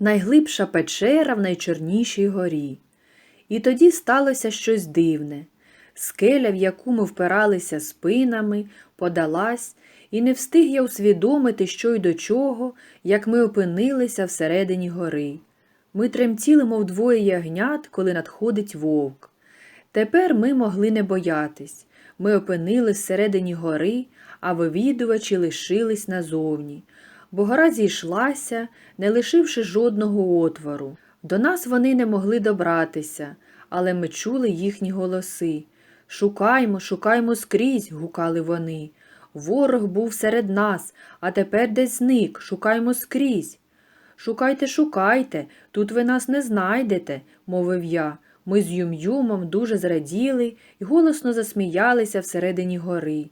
найглибша печера в найчорнішій горі. І тоді сталося щось дивне. Скеля, в яку ми впиралися спинами, подалась, і не встиг я усвідомити, що й до чого, як ми опинилися всередині гори. Ми тремтіли, мов двоє ягнят, коли надходить вовк. Тепер ми могли не боятись. Ми опинились всередині гори, а вивідувачі лишились назовні. Бо гора зійшлася, не лишивши жодного отвору. До нас вони не могли добратися, але ми чули їхні голоси. Шукаймо, шукаймо скрізь, гукали вони. Ворог був серед нас, а тепер десь зник, шукаймо скрізь. Шукайте, шукайте, тут ви нас не знайдете, мовив я. Ми з Юм-Юмом дуже зраділи і голосно засміялися всередині гори.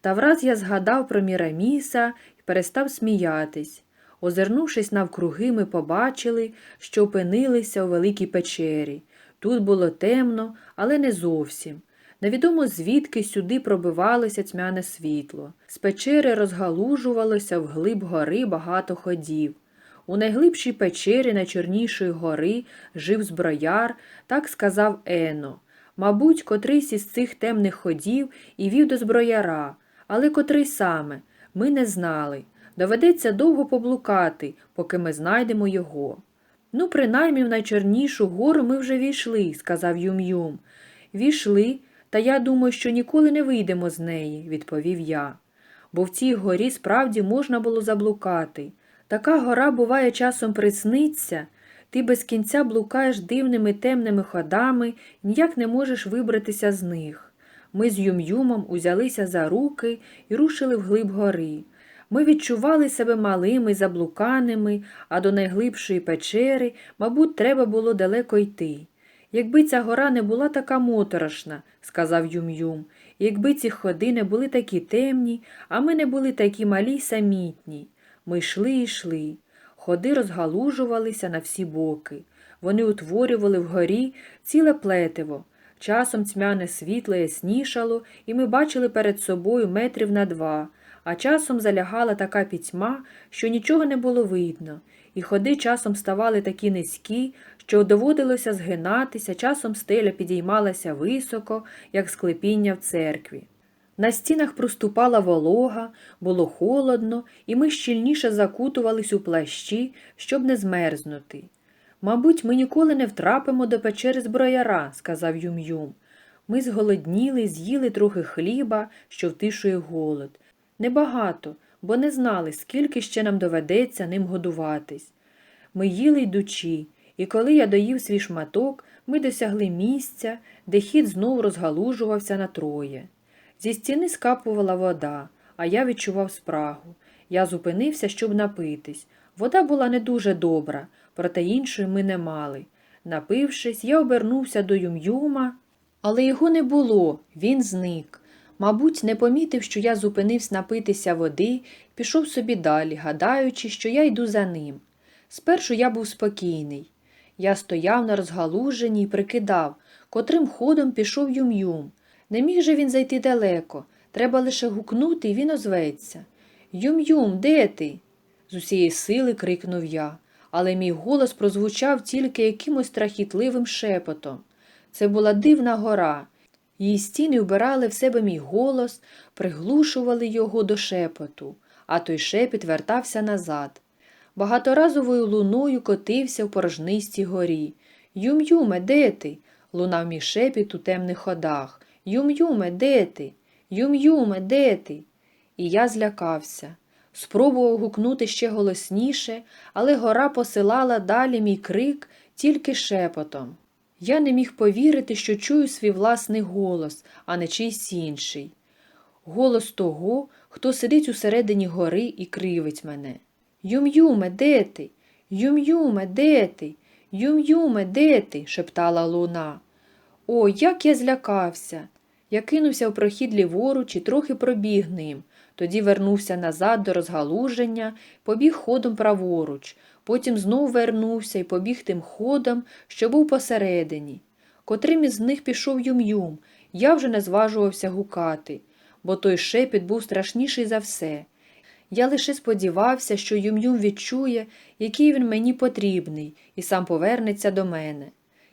Та враз я згадав про Міраміса перестав сміятись. Озирнувшись навкруги, ми побачили, що опинилися у великій печері. Тут було темно, але не зовсім. Невідомо звідки сюди пробивалося тьмяне світло. З печери розгалужувалося вглиб гори багато ходів. У найглибшій печері найчорнішої гори жив зброяр, так сказав Ено. Мабуть, котрийсь із цих темних ходів і вів до зброяра, але котрий саме ми не знали. Доведеться довго поблукати, поки ми знайдемо його. Ну, принаймні в найчорнішу гору ми вже війшли, сказав Юм-Юм. Війшли, та я думаю, що ніколи не вийдемо з неї, відповів я. Бо в цій горі справді можна було заблукати. Така гора буває часом присниться, ти без кінця блукаєш дивними темними ходами, ніяк не можеш вибратися з них. Ми з Юм-Юмом узялися за руки і рушили вглиб гори. Ми відчували себе малими, заблуканими, а до найглибшої печери, мабуть, треба було далеко йти. Якби ця гора не була така моторошна, сказав Юм-Юм, якби ці ходи не були такі темні, а ми не були такі малі й самітні. Ми йшли і йшли. Ходи розгалужувалися на всі боки. Вони утворювали вгорі ціле плетиво. Часом тьмяне світло яснішало, і ми бачили перед собою метрів на два, а часом залягала така пітьма, що нічого не було видно, і ходи часом ставали такі низькі, що доводилося згинатися, часом стеля підіймалася високо, як склепіння в церкві. На стінах проступала волога, було холодно, і ми щільніше закутувались у плащі, щоб не змерзнути. Мабуть, ми ніколи не втрапимо до печери зброяра, сказав Юм-Юм. Ми зголодніли, з'їли трохи хліба, що втишує голод. Небагато, бо не знали, скільки ще нам доведеться ним годуватись. Ми їли йдучи, і коли я доїв свій шматок, ми досягли місця, де хід знов розгалужувався на троє. Зі стіни скапувала вода, а я відчував спрагу. Я зупинився, щоб напитись. Вода була не дуже добра, проте іншої ми не мали. Напившись, я обернувся до Юм-Юма, але його не було, він зник. Мабуть, не помітив, що я зупинився напитися води, пішов собі далі, гадаючи, що я йду за ним. Спершу я був спокійний. Я стояв на розгалуженні і прикидав, котрим ходом пішов Юм-Юм. Не міг же він зайти далеко. Треба лише гукнути, і він озветься. Юм-Юм, де ти? з усієї сили крикнув я, але мій голос прозвучав тільки якимось страхітливим шепотом. Це була дивна гора. Її стіни вбирали в себе мій голос, приглушували його до шепоту, а той шепіт вертався назад. Багаторазовою луною котився в порожнистій горі. Юм-Юме, де ти? лунав мій шепіт у темних ходах. Юм-Юме, де ти? Юм-Юме, де ти? І я злякався. Спробував гукнути ще голосніше, але гора посилала далі мій крик тільки шепотом. Я не міг повірити, що чую свій власний голос, а не чийсь інший. Голос того, хто сидить усередині гори і кривить мене. Юм-Юме, де ти? Юм-Юме, де ти? Юм-Юме, де ти? шептала луна. О, як я злякався. Я кинувся в прохід ліворуч і трохи пробіг ним, тоді вернувся назад до розгалуження, побіг ходом праворуч, потім знов вернувся і побіг тим ходом, що був посередині. Котрим із них пішов Юм-Юм, я вже не зважувався гукати, бо той шепіт був страшніший за все. Я лише сподівався, що Юм-Юм відчує, який він мені потрібний, і сам повернеться до мене.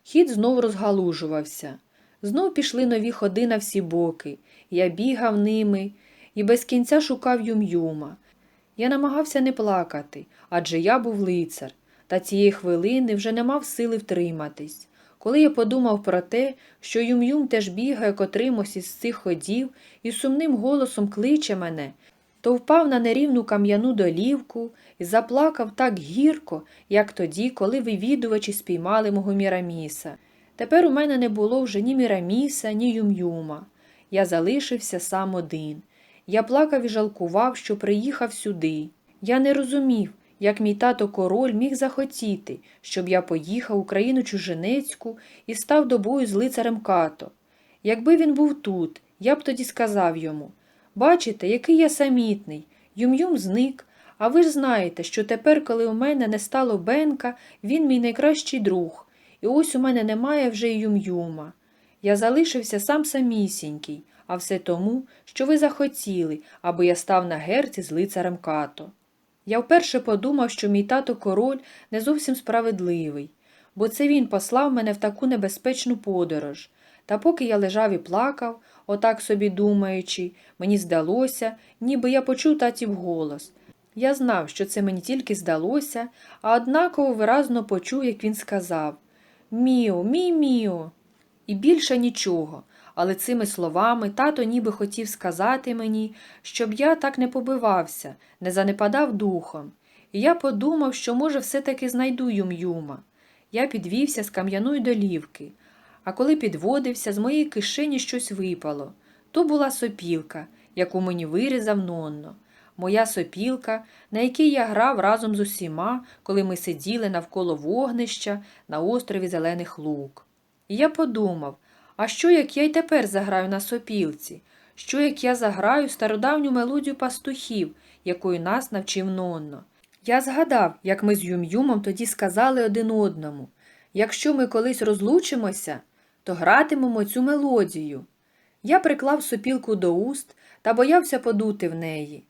Хід знов розгалужувався. Знов пішли нові ходи на всі боки. Я бігав ними і без кінця шукав Юм-Юма. Я намагався не плакати, адже я був лицар, та цієї хвилини вже не мав сили втриматись. Коли я подумав про те, що Юм-Юм теж бігає котримось із цих ходів і сумним голосом кличе мене, то впав на нерівну кам'яну долівку і заплакав так гірко, як тоді, коли вивідувачі спіймали мого Міраміса. Тепер у мене не було вже ні Міраміса, ні Юм-Юма. Я залишився сам один. Я плакав і жалкував, що приїхав сюди. Я не розумів, як мій тато король міг захотіти, щоб я поїхав у країну чужинецьку і став до бою з лицарем като. Якби він був тут, я б тоді сказав йому Бачите, який я самітний, Юм-Юм зник, а ви ж знаєте, що тепер, коли у мене не стало Бенка, він мій найкращий друг, і ось у мене немає вже й Юм-Юма. Я залишився сам самісінький, а все тому, що ви захотіли, аби я став на герці з лицарем като. Я вперше подумав, що мій тато король не зовсім справедливий, бо це він послав мене в таку небезпечну подорож. Та поки я лежав і плакав, отак собі думаючи, мені здалося, ніби я почув татів голос. Я знав, що це мені тільки здалося, а однаково виразно почув, як він сказав Міо, мій міо. І більше нічого, але цими словами тато ніби хотів сказати мені, щоб я так не побивався, не занепадав духом. І я подумав, що, може, все-таки знайду Юм-Юма. Я підвівся з кам'яної долівки, а коли підводився, з моєї кишені щось випало. То була сопілка, яку мені вирізав Нонно. Моя сопілка, на якій я грав разом з усіма, коли ми сиділи навколо вогнища на острові Зелених Лук. І я подумав, а що як я й тепер заграю на сопілці? Що як я заграю стародавню мелодію пастухів, якою нас навчив Нонно? Я згадав, як ми з Юм-Юмом тоді сказали один одному якщо ми колись розлучимося, то гратимемо цю мелодію. Я приклав сопілку до уст та боявся подути в неї.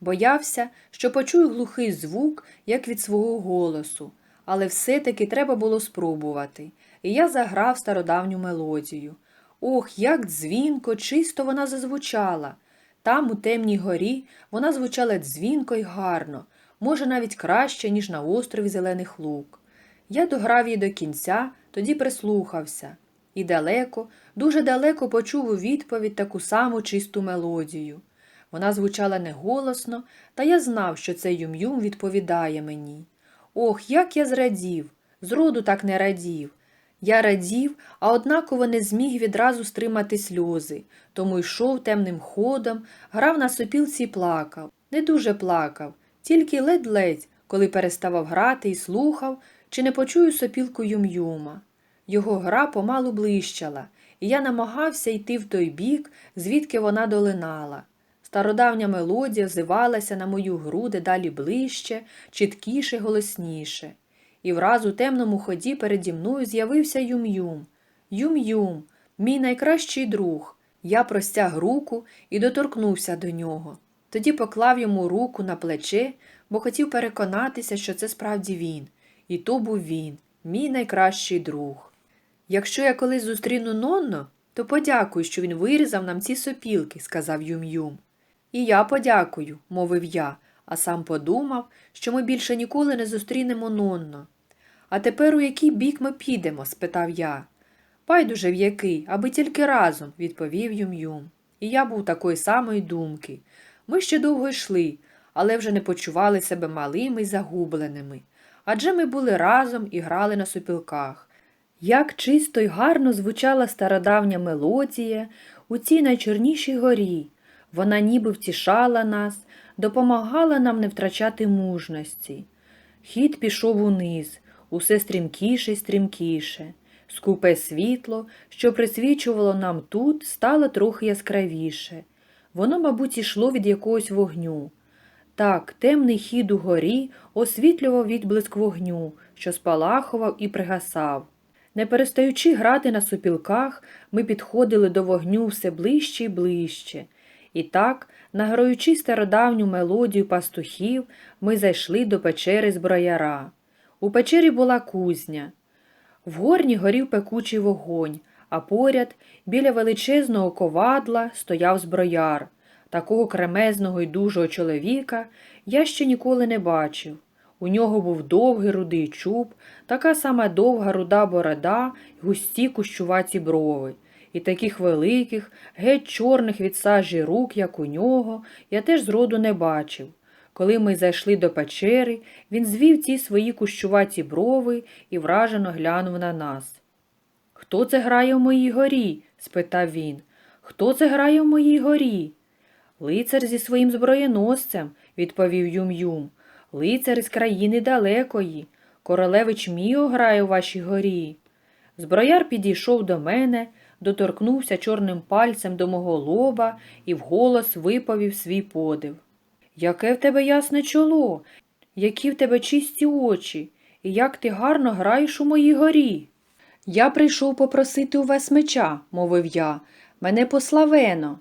Боявся, що почую глухий звук, як від свого голосу, але все-таки треба було спробувати, і я заграв стародавню мелодію. Ох, як дзвінко, чисто вона зазвучала. Там, у темній горі, вона звучала дзвінко й гарно, може, навіть краще, ніж на острові Зелених Лук. Я дограв її до кінця, тоді прислухався, і далеко, дуже далеко почув у відповідь таку саму чисту мелодію. Вона звучала неголосно, та я знав, що це Юм-Юм відповідає мені. Ох, як я зрадів, зроду так не радів. Я радів, а однаково не зміг відразу стримати сльози, тому йшов темним ходом, грав на сопілці і плакав. Не дуже плакав, тільки ледь-ледь, коли переставав грати і слухав, чи не почую сопілку Юм-Юма. Його гра помалу блищала, і я намагався йти в той бік, звідки вона долинала. Стародавня мелодія взивалася на мою груди далі ближче, чіткіше, голосніше. І враз у темному ході переді мною з'явився Юм-Юм. Юм-Юм, мій найкращий друг. Я простяг руку і доторкнувся до нього. Тоді поклав йому руку на плече, бо хотів переконатися, що це справді він. І то був він, мій найкращий друг. Якщо я колись зустріну Нонно, то подякую, що він вирізав нам ці сопілки, сказав Юм-Юм. І я подякую, мовив я, а сам подумав, що ми більше ніколи не зустрінемо Нонно. А тепер у який бік ми підемо? спитав я. Байдуже в який, аби тільки разом, відповів Юм-Юм. І я був такої самої думки. Ми ще довго йшли, але вже не почували себе малими й загубленими. Адже ми були разом і грали на сопілках. Як чисто й гарно звучала стародавня мелодія у цій найчорнішій горі. Вона ніби втішала нас, допомагала нам не втрачати мужності. Хід пішов униз, усе стрімкіше й стрімкіше. Скупе світло, що присвічувало нам тут, стало трохи яскравіше. Воно, мабуть, ішло від якогось вогню. Так, темний хід у горі освітлював відблиск вогню, що спалахував і пригасав. Не перестаючи грати на сопілках, ми підходили до вогню все ближче й ближче. І так, награючи стародавню мелодію пастухів, ми зайшли до печери зброяра. У печері була кузня. В горні горів пекучий вогонь, а поряд, біля величезного ковадла, стояв зброяр. Такого кремезного й дужого чоловіка я ще ніколи не бачив. У нього був довгий рудий чуб, така сама довга руда борода й густі кущуваті брови. І таких великих, геть чорних від сажі рук, як у нього, я теж зроду не бачив. Коли ми зайшли до печери, він звів ті свої кущуваті брови і вражено глянув на нас. Хто це грає в моїй горі? спитав він. Хто це грає в моїй горі? Лицар зі своїм зброєносцем, відповів Юм-Юм. Лицар із країни далекої. Королевич Міо грає у вашій горі. Зброяр підійшов до мене, доторкнувся чорним пальцем до мого лоба і вголос виповів свій подив. Яке в тебе ясне чоло, які в тебе чисті очі, і як ти гарно граєш у моїй горі. Я прийшов попросити у вас меча, мовив я. Мене пославено.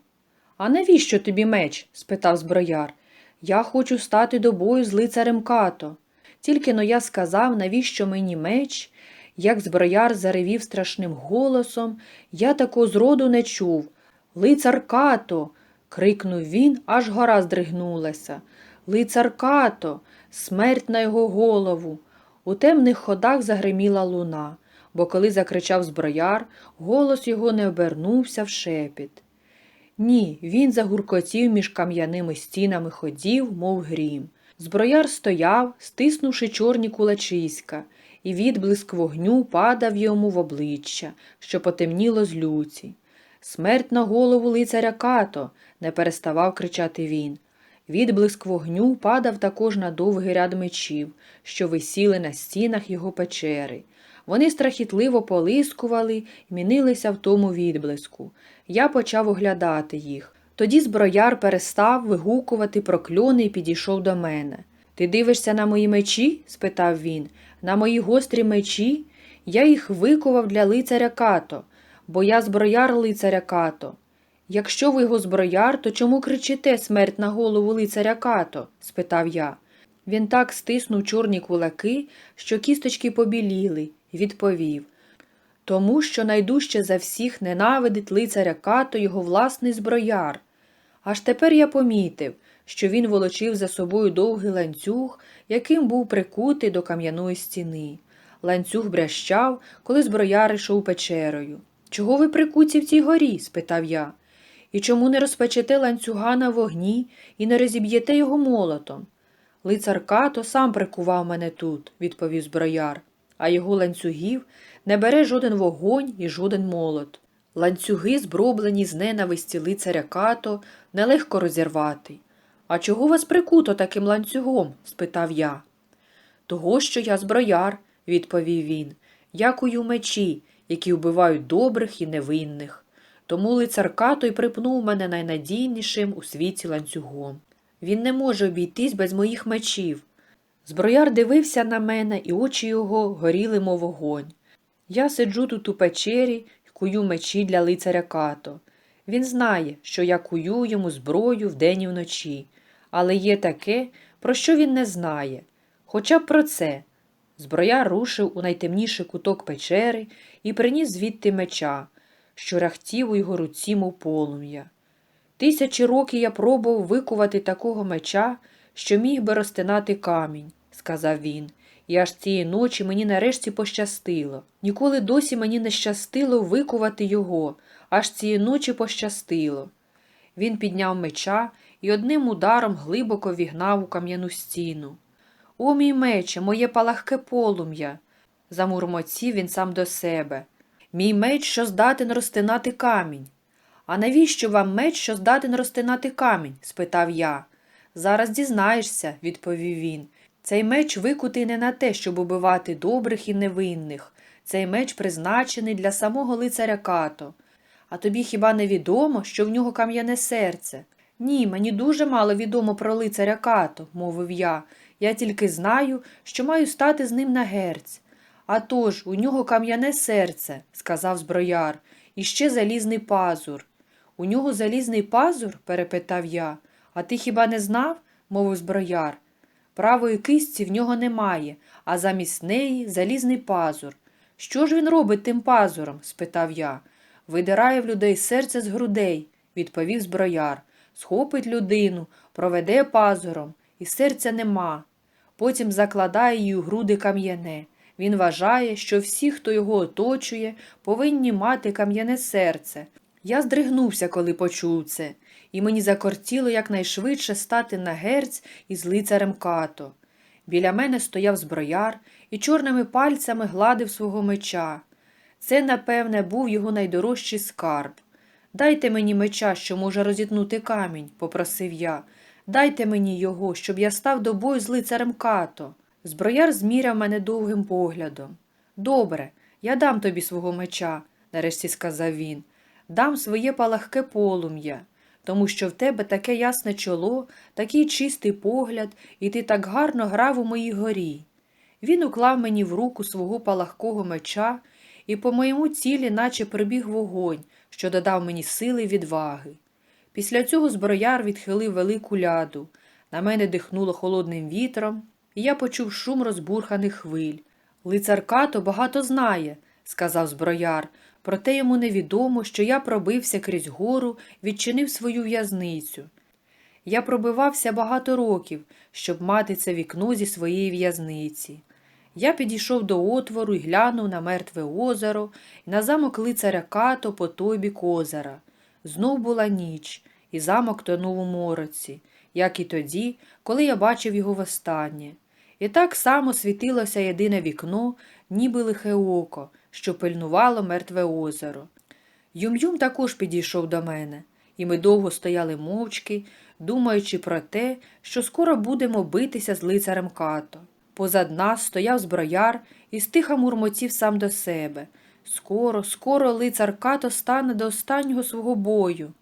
А навіщо тобі меч? спитав зброяр. Я хочу стати до бою з лицарем като. Тільки но я сказав, навіщо мені меч, як зброяр заревів страшним голосом, я такого зроду не чув. Лицар като. крикнув він, аж гора здригнулася. Лицар като, смерть на його голову. У темних ходах загриміла луна, бо коли закричав зброяр, голос його не обернувся в шепіт. Ні, він загуркотів між кам'яними стінами ходів, мов грім. Зброяр стояв, стиснувши чорні кулачиська, і відблиск вогню падав йому в обличчя, що потемніло з люті. Смерть на голову лицаря като, не переставав кричати він. Відблиск вогню падав також на довгий ряд мечів, що висіли на стінах його печери. Вони страхітливо полискували і мінилися в тому відблиску. Я почав оглядати їх. Тоді зброяр перестав вигукувати прокльони і підійшов до мене. Ти дивишся на мої мечі? спитав він. На мої гострі мечі? Я їх викував для лицаря като, бо я зброяр лицаря като. Якщо ви його зброяр, то чому кричите смерть на голову лицаря като? спитав я. Він так стиснув чорні кулаки, що кісточки побіліли, відповів тому що найдужче за всіх ненавидить лицаря като його власний зброяр. Аж тепер я помітив, що він волочив за собою довгий ланцюг, яким був прикутий до кам'яної стіни. Ланцюг брящав, коли зброяр йшов печерою. Чого ви прикуті в цій горі? спитав я. І чому не розпечете ланцюга на вогні і не розіб'єте його молотом? Лицар като сам прикував мене тут, відповів зброяр, а його ланцюгів не бере жоден вогонь і жоден молот. Ланцюги, зброблені з ненависті лицаря като, нелегко розірвати. А чого вас прикуто таким ланцюгом? спитав я. Того, що я зброяр, відповів він, я кую мечі, які вбивають добрих і невинних. Тому лицар като й припнув мене найнадійнішим у світі ланцюгом. Він не може обійтись без моїх мечів. Зброяр дивився на мене, і очі його горіли, мов вогонь. Я сиджу тут у печері і кую мечі для лицаря като. Він знає, що я кую йому зброю вдень і вночі, але є таке, про що він не знає. Хоча б про це. Зброяр рушив у найтемніший куток печери і приніс звідти меча, що рахтів у його руці, мов полум'я. Тисячі років я пробував викувати такого меча, що міг би розтинати камінь, сказав він. І аж цієї ночі мені нарешті пощастило. Ніколи досі мені не щастило викувати його, аж цієї ночі пощастило. Він підняв меча і одним ударом глибоко вігнав у кам'яну стіну. О, мій мече, моє палахке полум'я. замурмотів він сам до себе. Мій меч, що здатен розтинати камінь. А навіщо вам меч, що здатен розтинати камінь? спитав я. Зараз дізнаєшся, відповів він. Цей меч викутий не на те, щоб убивати добрих і невинних. Цей меч призначений для самого лицаря като. А тобі хіба не відомо, що в нього кам'яне серце? Ні, мені дуже мало відомо про лицаря като, мовив я. Я тільки знаю, що маю стати з ним на герць. «А тож, у нього кам'яне серце, сказав зброяр, і ще залізний пазур. У нього залізний пазур? перепитав я. А ти хіба не знав? мовив зброяр. Правої кистці в нього немає, а замість неї залізний пазур. Що ж він робить тим пазуром? спитав я. Видирає в людей серце з грудей, відповів зброяр. Схопить людину, проведе пазуром, і серця нема. Потім закладає їй у груди кам'яне. Він вважає, що всі, хто його оточує, повинні мати кам'яне серце. Я здригнувся, коли почув це, і мені закортіло якнайшвидше стати на герць із лицарем като. Біля мене стояв зброяр і чорними пальцями гладив свого меча. Це, напевне, був його найдорожчий скарб. Дайте мені меча, що може розітнути камінь, попросив я. Дайте мені його, щоб я став до бою з лицарем като. Зброяр зміряв мене довгим поглядом. Добре, я дам тобі свого меча, нарешті сказав він. Дам своє палахке полум'я, тому що в тебе таке ясне чоло, такий чистий погляд, і ти так гарно грав у моїй горі. Він уклав мені в руку свого палахкого меча, і по моєму цілі наче прибіг вогонь, що додав мені сили й відваги. Після цього зброяр відхилив велику ляду. На мене дихнуло холодним вітром, і я почув шум розбурханих хвиль. Лицар Като багато знає, сказав зброяр, проте йому невідомо, що я пробився крізь гору, відчинив свою в'язницю. Я пробивався багато років, щоб мати це вікно зі своєї в'язниці. Я підійшов до отвору і глянув на мертве озеро і на замок лицаря Като по той бік озера. Знов була ніч, і замок тонув у мороці, як і тоді, коли я бачив його востаннє. І так само світилося єдине вікно, ніби лихе око, що пильнувало мертве озеро. Юм-Юм також підійшов до мене, і ми довго стояли мовчки, думаючи про те, що скоро будемо битися з лицарем като. Позад нас стояв зброяр і стиха мурмотів сам до себе. Скоро, скоро лицар като стане до останнього свого бою.